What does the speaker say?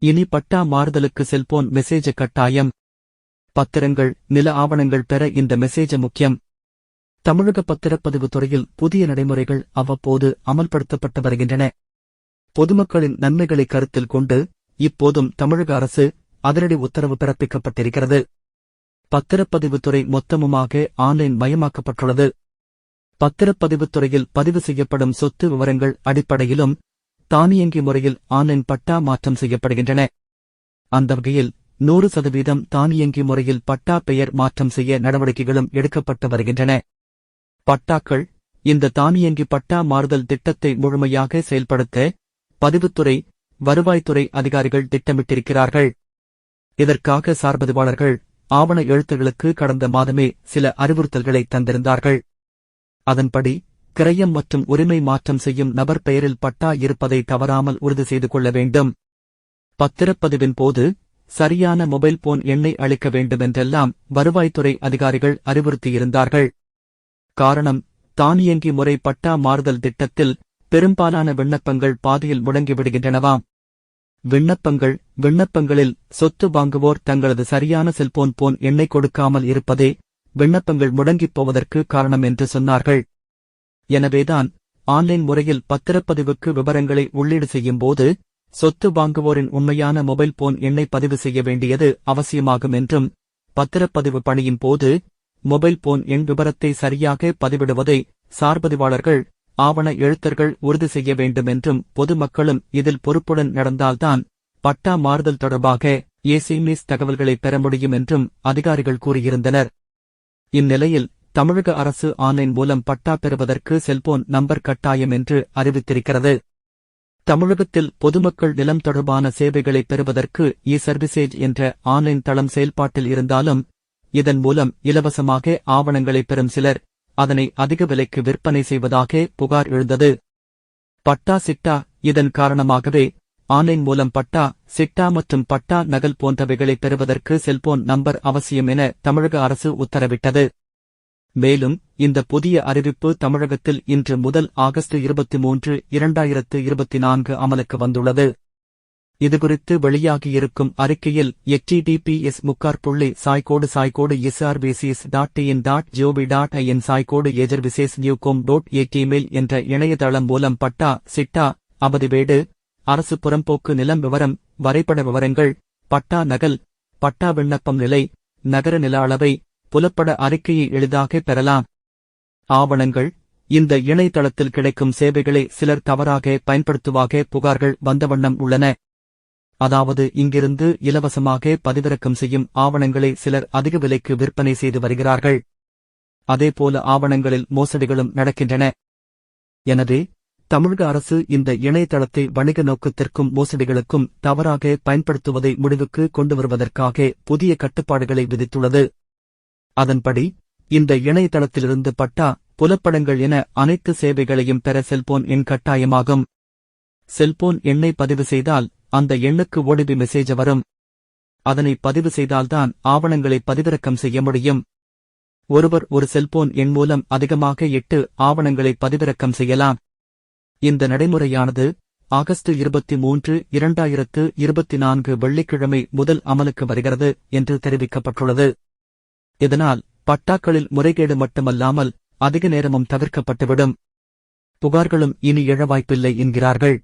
இனி பட்டா மாறுதலுக்கு செல்போன் மெசேஜ கட்டாயம். பத்திரங்கள் நில ஆவணங்கள் பெற இந்த மெசேஜ முக்கியம். தமிழக பத்திரப்பதிவு துறையில் புதிய நடைமுறைகள் அவ்வப்போது அமல்படுத்தப்பட்டு வருகின்றன. பொதுமக்களின் நன்மைகளை கருத்தில் கொண்டு இப்போதும் தமிழக அரசு அதிரடி உத்தரவு பிறப்பிக்கப்பட்டிருக்கிறது. பத்திரப்பதிவுத்துறை மொத்தமுமாக ஆன்லைன் மயமாக்கப்பட்டுள்ளது. பத்திரப்பதிவுத்துறையில் பதிவு செய்யப்படும் சொத்து விவரங்கள் அடிப்படையிலும் தானியங்கி முறையில் ஆன்லைன் பட்டா மாற்றம் செய்யப்படுகின்றன. அந்த வகையில் நூறு சதவீதம் தானியங்கி முறையில் பட்டா பெயர் மாற்றம் செய்ய நடவடிக்கைகளும் எடுக்கப்பட்டு வருகின்றன. பட்டாக்கள் இந்த தானியங்கி பட்டா மாறுதல் திட்டத்தை முழுமையாக செயல்படுத்த பதிவுத்துறை வருவாய்த்துறை அதிகாரிகள் திட்டமிட்டிருக்கிறார்கள். இதற்காக சார்பதிவாளர்கள் ஆவண எழுத்துகளுக்கு கடந்த மாதமே சில அறிவுறுத்தல்களை தந்திருந்தார்கள். அதன்படி கிரயம் மற்றும் உரிமை மாற்றம் செய்யும் நபர் பெயரில் பட்டா இருப்பதை தவறாமல் உறுதி செய்து கொள்ள வேண்டும். பத்திரப்பதிவின் போது சரியான மொபைல் போன் எண்ணை அளிக்க வேண்டுமென்றெல்லாம் வருவாய்த்துறை அதிகாரிகள் அறிவுறுத்தியிருந்தார்கள். காரணம் தானியங்கி முறை பட்டா மாறுதல் திட்டத்தில் பெரும்பாலான விண்ணப்பங்கள் பாதையில் முடங்கிவிடுகின்றனவாம் விண்ணப்பங்கள் விண்ணப்பங்களில் சொத்து வாங்குவோர் தங்களது சரியான செல்போன் போன் எண்ணை கொடுக்காமல் இருப்பதே விண்ணப்பங்கள் முடங்கிப் போவதற்கு காரணம் என்று சொன்னார்கள். எனவேதான் ஆன்லைன் முறையில் பத்திரப்பதிவுக்கு விவரங்களை உள்ளீடு செய்யும்போது சொத்து வாங்குவோரின் உண்மையான மொபைல் போன் எண்ணை பதிவு செய்ய வேண்டியது அவசியமாகும் என்றும் பத்திரப்பதிவு பணியின் போது மொபைல் போன் எண் விவரத்தை சரியாக பதிவிடுவதை சார்பதிவாளர்கள் ஆவண எழுத்தர்கள் உறுதி செய்ய வேண்டும் என்றும் பொதுமக்களும் இதில் பொறுப்புடன் நடந்தால்தான் பட்டா மாறுதல் தொடர்பாக ஏசிமிஸ் தகவல்களை பெற முடியும் என்றும் அதிகாரிகள் கூறியிருந்தனர். இந்நிலையில் தமிழக அரசு ஆன்லைன் மூலம் பட்டா பெறுவதற்கு செல்போன் நம்பர் கட்டாயம் என்று அறிவித்திருக்கிறது. தமிழகத்தில் பொதுமக்கள் நிலம் தொடர்பான சேவைகளை பெறுவதற்கு இ சர்வீசேஜ் என்ற ஆன்லைன் தளம் செயல்பாட்டில் இருந்தாலும் இதன் மூலம் இலவசமாக ஆவணங்களை பெறும் சிலர் அதனை அதிக விலைக்கு விற்பனை செய்வதாக புகார் எழுந்தது. பட்டா சிட்டா இதன் காரணமாகவே ஆன்லைன் மூலம் பட்டா சிட்டா மற்றும் பட்டா நகல் போன்றவைகளை பெறுவதற்கு செல்போன் நம்பர் அவசியம் என தமிழக அரசு உத்தரவிட்டது. மேலும் இந்த புதிய அறிவிப்பு தமிழகத்தில் இன்று முதல் ஆகஸ்ட் இருபத்தி மூன்று இரண்டாயிரத்து இருபத்தி நான்கு அமலுக்கு வந்துள்ளது. இதுகுறித்து வெளியாகியிருக்கும் அறிக்கையில் எச்டிடிபிஎஸ் முக்கார் புள்ளி சாய்கோடு சாய்கோடு SRPCS dot in dot GOP dot IN சாய்கோடு ஏஜர் விசேஷ் நியூகோம் டாட் ஏடிமெயில் என்ற இணையதளம் மூலம் பட்டா சிட்டா அவதிவேடு அரசு புறம்போக்கு நிலம் விவரம் வரைபட விவரங்கள் பட்டா நகல் பட்டா விண்ணப்பம் நிலை நகர நில அளவை புலப்பட அறிக்கையை எளிதாக பெறலாம். ஆவணங்கள் இந்த இணையதளத்தில் கிடைக்கும் சேவைகளை சிலர் தவறாக பயன்படுத்துவாக புகார்கள் வந்த வண்ணம் உள்ளன. அதாவது இங்கிருந்து இலவசமாக பதிவிறக்கம் செய்யும் ஆவணங்களை சிலர் அதிக விலைக்கு விற்பனை செய்து வருகிறார்கள். அதேபோல ஆவணங்களில் மோசடிகளும் நடக்கின்றன. எனவே தமிழக அரசு இந்த இணையதளத்தை வணிக நோக்கத்திற்கும் மோசடிகளுக்கும் தவறாக பயன்படுத்துவதை முடிவுக்கு கொண்டு வருவதற்காக புதிய கட்டுப்பாடுகளை விதித்துள்ளது. அதன்படி இந்த இணையதளத்திலிருந்து பட்டா புலப்படங்கள் என அனைத்து சேவைகளையும் பெற செல்போன் எண் கட்டாயமாகும். செல்போன் எண்ணை பதிவு செய்தால் அந்த எண்ணுக்கு ஓடிபி மெசேஜ் வரும். அதனை பதிவு செய்தால்தான் ஆவணங்களை பதிவிறக்கம் செய்ய முடியும். ஒருவர் ஒரு செல்போன் எண் மூலம் அதிகமாக எட்டு ஆவணங்களை பதிவிறக்கம் செய்யலாம். இந்த நடைமுறையானது ஆகஸ்ட் இருபத்தி மூன்று இரண்டாயிரத்து இருபத்தி நான்கு வெள்ளிக்கிழமை முதல் அமலுக்கு வருகிறது என்று தெரிவிக்கப்பட்டுள்ளது. இதனால் பட்டாக்களில் முறைகேடு மட்டுமல்லாமல் அதிக நேரமும் தவிர்க்கப்பட்டுவிடும். புகார்களும் இனி எழ வாய்ப்பில்லை என்கிறார்கள்.